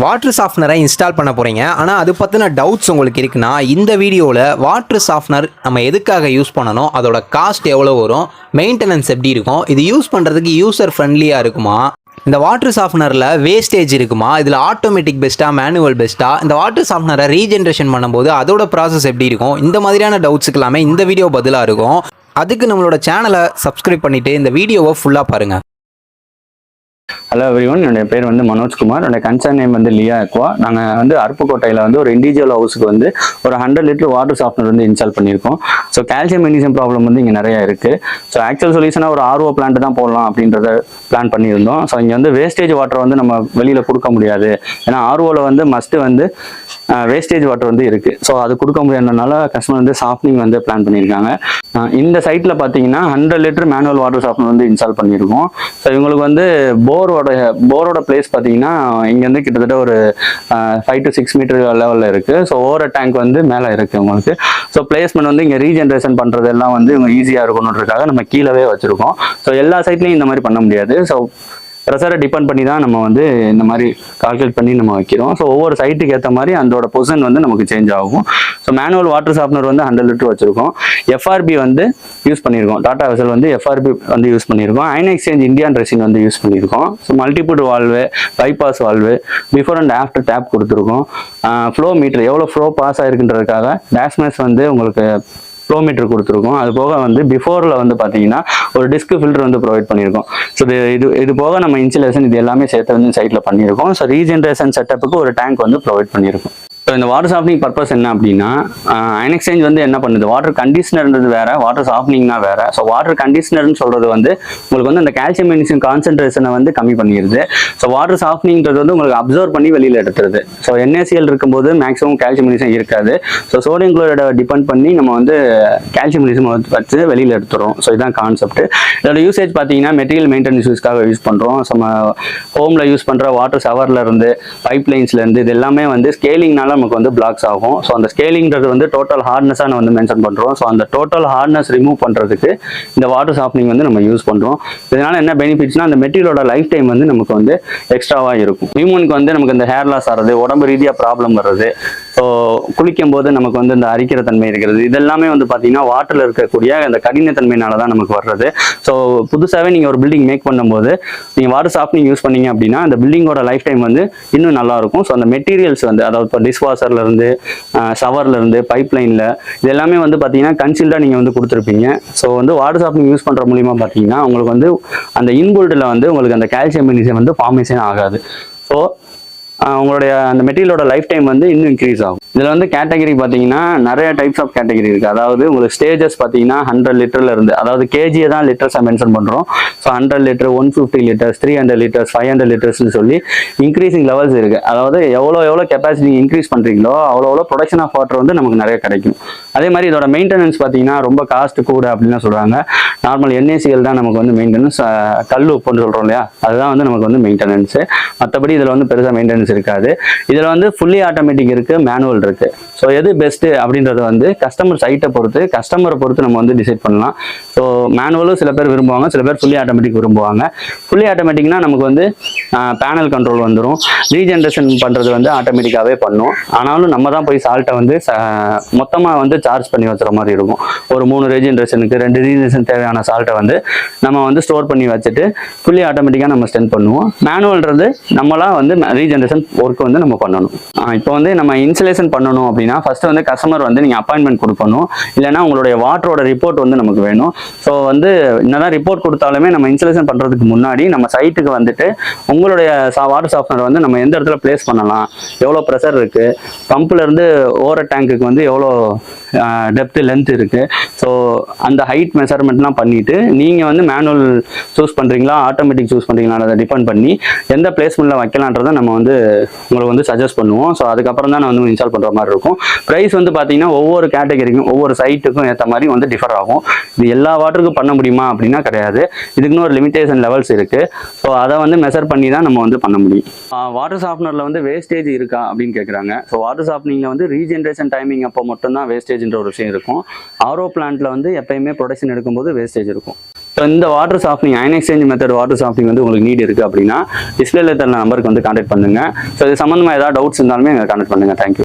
Water சாஃப்னரை install பண்ண போகிறீங்க ஆனால் அது பற்றின டவுட்ஸ் உங்களுக்கு இருக்குன்னா இந்த வீடியோவில் வாட்டர் சாஃப்னர் நம்ம எதுக்காக யூஸ் பண்ணணும் அதோட காஸ்ட் எவ்வளோ வரும் மெயின்டெனன்ஸ் எப்படி இருக்கும் இது யூஸ் பண்ணுறதுக்கு யூசர் ஃப்ரெண்ட்லியாக இருக்குமா? இந்த வாட்டர் சாஃப்னரில் வேஸ்டேஜ் இருக்குமா? இதில் ஆட்டோமேட்டிக் பெஸ்ட்டாக மேனுவல் பெஸ்ட்டாக இந்த வாட்டர் சாஃப்னரை ரீஜென்ரேஷன் பண்ணும்போது அதோட ப்ராசஸ் எப்படி இருக்கும்? இந்த மாதிரியான டவுட்ஸுக்கு எல்லாமே இந்த வீடியோ பதிலாக இருக்கும். அதுக்கு நம்மளோட சேனலை சப்ஸ்கிரைப் பண்ணிவிட்டு இந்த வீடியோவை ஃபுல்லாக பாருங்கள் ஹலோ எவ்ரிவன் என்னுடைய பேர் வந்து மனோஜ்குமார் என்னோட கன்சர்ன் நேம் வந்து லியா அக்வா. நாங்கள் வந்து அருப்புக்கோட்டையில் வந்து ஒரு இண்டிவிஜுவல் ஹவுஸுக்கு வந்து ஒரு ஹண்ட்ரட் லிட்டர் வாட்டர் சாஃப்ட்னர் வந்து இன்ஸ்டால் பண்ணியிருக்கோம். ஸோ கால்சியம் மெக்னீசியம் ப்ராப்ளம் வந்து இங்கே நிறைய இருக்குது ஸோ ஆக்சுவல் சொல்யூஷனாக ஒரு ஆர்ஓ பிளான்ட் தான் போடலாம் அப்படின்றத பிளான் பண்ணியிருந்தோம். ஸோ இங்கே வந்து வேஸ்டேஜ் வாட்டர் வந்து நம்ம வெளியில் கொடுக்க முடியாது. ஏன்னா ஆர்ஓவில் வந்து மஸ்ட்டு வந்து வேஸ்டேஜ் வாட்டர் வந்து இருக்குது ஸோ அது கொடுக்க முடியாதனால கஸ்டமர் வந்து சாஃப்ட்னிங் வந்து பிளான் பண்ணியிருக்காங்க. இந்த சைட்டில் பார்த்தீங்கன்னா hundred litre manual water softener வந்து இன்ஸ்டால் பண்ணியிருக்கோம். ஸோ இவங்களுக்கு வந்து போரோட போரோட பிளேஸ் பார்த்தீங்கன்னா இங்கேருந்து கிட்டத்தட்ட ஒரு ஃபைவ் டு சிக்ஸ் மீட்டர் லெவலில் இருக்குது ஸோ ஓவர டேங்க் வந்து மேலே இருக்குது உங்களுக்கு. ஸோ பிளேஸ்மெண்ட் வந்து இங்கே ரீஜென்ரேஷன் பண்ணுறதெல்லாம் வந்து இவங்க ஈஸியாக இருக்கணுன்றதுக்காக நம்ம கீழவே வச்சுருக்கோம். ஸோ எல்லா சைட்லையும் இந்த மாதிரி பண்ண முடியாது. ஸோ ப்ரெஷரை டிபெண்ட் பண்ணி தான் நம்ம வந்து இந்த மாதிரி கால்குலேட் பண்ணி நம்ம வைக்கிறோம். ஸோ ஒவ்வொரு சைட்டுக்கு ஏற்ற மாதிரி அதோட பொசிஷன் வந்து நமக்கு சேஞ்ச் ஆகும். ஸோ மேனுவல் வாட்டர் சாப்னர் வந்து ஹண்ட்ரட் லிட்டர் வச்சிருக்கோம். எஃப்ஆர்பி வந்து யூஸ் பண்ணியிருக்கோம் டாடா வெசல் வந்து எஃப்ஆர்பி வந்து யூஸ் பண்ணியிருக்கோம் அயன் எக்ஸ்சேஞ்ச் இந்தியன் ரெசின் வந்து யூஸ் பண்ணியிருக்கோம் so multiport valve bypass valve before and after tap கொடுத்துருக்கோம். ஃப்ளோ மீட்டர் எவ்வளோ ஃப்ளோ பாஸ் ஆயிருக்குன்றதுக்காக டேஷ்மேஸ் வந்து உங்களுக்கு ஃப்ளோ மீட்டர் கொடுத்துருக்கோம். அது போக வந்து பிஃபோரில் வந்து பார்த்தீங்கன்னா ஒரு டிஸ்க் ஃபில்டர் வந்து ப்ரொவைட் பண்ணியிருக்கோம். ஸோ இது இது இது போக நம்ம இன்சுலேஷன் இது எல்லாமே சேர்த்து வந்து சைட்டில் பண்ணியிருக்கோம். ஸோ ரீஜென்ரேஷன் செட்டப்புக்கு ஒரு டேங்க் வந்து ப்ரொவைட் பண்ணியிருக்கோம். ஸோ இந்த வாட்டர் சாஃப்னிங் பர்பஸ் என்ன அப்படின்னா அயன் எக்ஸ்சேஞ்ச் வந்து என்ன பண்ணுது? வாட்டர் கண்டிஷனர்ன்றது வேற வாட்டர் சாஃப்னிங்னா வேற. ஸோ வாட்டர் கண்டிஷனர்னு சொல்றது வந்து உங்களுக்கு வந்து அந்த கால்சியம் மெக்னீசியம் கான்சென்ட்ரேஷனை வந்து கம்மி பண்ணிடுது ஸோ வாட்டர் சாஃப்டிங்கிறது வந்து உங்களுக்கு அப்சர்வ் பண்ணி வெளியில் எடுத்துருது. So N A C L இருக்கும்போது மேக்ஸிமம் கால்சியம் மெக்னீசியம் இருக்காது. ஸோ சோடியம் குளோரைடை டிபெண்ட் பண்ணி நம்ம வந்து கால்சியம் மெக்னீசியம் வச்சு வெளியில் எடுத்துறோம். ஸோ இதுதான் கான்செப்ட் இதோட யூசேஜ் பார்த்தீங்கன்னா மெட்டீரியல் மெயின்டெனன்ஸ் யூஸ்க்காக யூஸ் பண்ணுறோம் நம்ம ஹோமில் யூஸ் பண்ணுற வாட்டர் ஷவர்லேருந்து பைப் லைன்ஸ்லேருந்து இது எல்லாமே வந்து ஸ்கேலிங்னால நமக்கு வந்து பிளாக்ஸ் ஆகும். ஸோ அந்த ஸ்கேலிங்கிறது வந்து டோட்டல் ஹார்ட்னஸாக நம்ம வந்து மென்ஷன் பண்ணுறோம் ஸோ அந்த டோட்டல் ஹார்ட்னஸ் ரிமூவ் பண்ணுறதுக்கு இந்த வாட்டர் சாஃப்டிங் வந்து நம்ம யூஸ் பண்ணுறோம் இதனால என்ன பெனிஃபிட்ஸ்னால் அந்த மெட்டீரியலோட லைஃப் டைம் வந்து நமக்கு வந்து எக்ஸ்ட்ராவாக இருக்கும். ஹியூமனுக்கு வந்து நமக்கு இந்த ஹேர் லாஸ் ஆகிறது உடம்பு ரீதியாக ப்ராப்ளம் வர்றது குளிக்கும் போது நமக்கு வந்து இந்த அரிக்கிற தன்மை இருக்கிறது. இதெல்லாமே வந்து பார்த்தீங்கன்னா வாட்டரில் இருக்கக்கூடிய அந்த கடினத்தன்மையினால தான் நமக்கு வர்றது. ஸோ புதுசாகவே நீங்கள் ஒரு பில்டிங் மேக் பண்ணும்போது நீங்கள் வாட்டர் சாஃப்ட்னிங் யூஸ் பண்ணீங்க அப்படின்னா அந்த பில்டிங்கோட லைஃப் டைம் வந்து இன்னும் நல்லாயிருக்கும் ஸோ அந்த மெட்டீரியல்ஸ் வந்து அதாவது இப்போ டிஷ்வாஷர்லேருந்து ஷவர்லேருந்து பைப் லைனில் இது எல்லாமே வந்து பார்த்தீங்கன்னா கன்சீல்டாக நீங்கள் வந்து கொடுத்துருப்பீங்க. ஸோ வந்து வாட்டர் சாஃப்ட்னிங் யூஸ் பண்ணுற மூலிமா பார்த்தீங்கன்னா உங்களுக்கு வந்து அந்த இன்புல்டில் வந்து உங்களுக்கு அந்த கால்சியம் மெக்னீசியம் வந்து ஃபார்மேஷன் ஆகாது. ஸோ உங்களுடைய அந்த மெட்டீரியலோட லைஃப் டைம் வந்து இன்னும் இன்க்ரீஸ் ஆகும். இதில் வந்து கேட்டகரி பார்த்தீங்கன்னா நிறைய டைப்ஸ் ஆஃப் கேட்டகரி இருக்குது அதாவது உங்களுக்கு ஸ்டேஜஸ் பார்த்தீங்கன்னா ஹண்ட்ரட் லிட்டர்ல இருந்து அதாவது கேஜியை தான் லிட்டர்ஸாக மென்ஷன் பண்ணுறோம் so hundred litre one fifty litres three hundred litres five hundred லிட்டர்ஸ்னு சொல்லி இன்க்ரீசிங் லெவல்ஸ் இருக்குது அதாவது எவ்வளோ எவ்வளோ கெப்பாசிட்டி இன்க்ரீஸ் பண்ணுறீங்களோ அவ்வளோ எவ்வளோ ப்ரொடக்ஷன் ஆஃப் வாட்டர் வந்து நமக்கு நிறைய கிடைக்கும். அதே மாதிரி இதோட மெயின்டெனன்ஸ் பார்த்தீங்கன்னா ரொம்ப காஸ்ட் கூட அப்படின்னு சொல்கிறாங்க நார்மல் என்ஏசிஎல் தான் நமக்கு வந்து மெயின்டெனன்ஸ் கல் உப்புன்னு சொல்கிறோம் இல்லையா? அதுதான் வந்து நமக்கு வந்து மெயின்டெனன்ஸு மற்றபடி இதில் வந்து பெருசாக மெயின்டெனன்ஸ் இருக்காது. இதில் வந்து ஃபுல்லி ஆட்டோமேட்டிக் இருக்குது மேனுவல் இருக்குது ஸோ எது பெஸ்ட்டு அப்படின்றத வந்து கஸ்டமர் சைட்டை பொறுத்து கஸ்டமரை பொறுத்து நம்ம வந்து டிசைட் பண்ணலாம். ஸோ மேனுவலும் சில பேர் விரும்புவாங்க சில பேர் ஃபுல்லி ஆட்டோமேட்டிக் விரும்புவாங்க. ஃபுல்லி ஆட்டோமேட்டிக்னா நமக்கு வந்து பேனல் கண்ட்ரோல் வந்துடும் ரீஜென்ரேஷன் பண்ணுறது வந்து ஆட்டோமேட்டிக்காகவே பண்ணும். ஆனாலும் நம்ம தான் போய் சால்ட்டை வந்து மொத்தமாக வந்து சார்ஜ் பண்ணி வச்சுற மாதிரி இருக்கும். ஒரு மூணு ரீஜென்ரேஷனுக்கு ரெண்டு ரீஜென்ரேஷன் தேவையான சால்ட்டை வந்து நம்ம வந்து ஸ்டோர் பண்ணி வச்சுட்டு ஃபுல்லி ஆட்டோமேட்டிக்காக நம்ம ஸ்டென்ட் பண்ணுவோம். மேனுவல்ன்றது நம்மளாம் வந்து ரீஜென்ரேஷன் ஒர்க் வந்து நம்ம பண்ணணும். இப்போ வந்து நம்ம இன்சுலேஷன் பண்ணணும் அப்படின்னா ஃபஸ்ட்டு வந்து கஸ்டமர் வந்து நீங்கள் அப்பாயின்மெண்ட் கொடுக்கணும். இல்லைனா உங்களுடைய வாட்டரோட ரிப்போர்ட் வந்து நமக்கு வேணும். ஸோ வந்து என்னதான் ரிப்போர்ட் கொடுத்தாலுமே நம்ம இன்சுலேஷன் பண்ணுறதுக்கு முன்னாடி நம்ம சைட்டுக்கு வந்துட்டு உங்களுடைய வாட்டர் சாஃப்ட்வேர் வந்து நம்ம எந்த இடத்துல பிளேஸ் பண்ணலாம்? எவ்வளோ ப்ரெஷர் இருக்குது பம்ப்லேருந்து ஓர டேங்க்குக்கு வந்து எவ்வளோ டெப்த் லென்த் இருக்குது ஸோ அந்த ஹைட் மெஷர்மெண்ட்லாம் பண்ணிவிட்டு நீங்கள் வந்து மேனுவல் சூஸ் பண்ணுறீங்களா ஆட்டோமேட்டிக் சூஸ் பண்ணுறீங்களா அதை டிபெண்ட் பண்ணி எந்த பிளேஸ்மெண்ட்டில் வைக்கலான்றதை நம்ம வந்து உங்களுக்கு வந்து சஜஸ்ட் பண்ணுவோம். ஸோ அதுக்கப்புறம் தான் நான் வந்து இன்ஸ்டால் பண்ணுற மாதிரி இருக்கும். ப்ரைஸ் வந்து பார்த்தீங்கன்னா ஒவ்வொரு கேட்டகரிக்கும் ஒவ்வொரு சைட்டுக்கும் ஏற்ற மாதிரி வந்து டிஃபர் ஆகும். இது எல்லா வாட்டருக்கும் பண்ண முடியுமா அப்படின்னா கிடையாது. இதுக்குன்னு ஒரு லிமிடேஷன் லெவல்ஸ் இருக்குது ஸோ அதை வந்து மெஷர் பண்ணி தான் நம்ம வந்து பண்ண முடியும். வாட்டர் சாஃப்ட்னரில் வந்து வேஸ்டேஜ் இருக்கா அப்படின்னு கேட்குறாங்க ஸோ வாட்டர் சாஃப்ட்னிங்கில் வந்து ரீஜென்ரேஷன் டைமிங் அப்போ மட்டும்தான் வேஸ்டேஜ்ன்ற ஒரு விஷயம் இருக்கும். ஆரோ பிளான்ட்டில் வந்து எப்பயுமே ப்ரொடக்ஷன் எடுக்கும்போது வேஸ்டேஜ் இருக்கும். ஸோ இந்த water softening ion exchange method water softening வந்து உங்களுக்கு நீட் இருக்குது அப்படின்னா டிஸ்பிளேல தர நம்பருக்கு வந்து கான்டாக்ட் பண்ணுங்க. ஸோ இது சம்மந்தமாக ஏதாவது டவுட்ஸ் இருந்தாலுமே எங்களை கான்டாக்ட் பண்ணுங்கள் தேங்க்யூ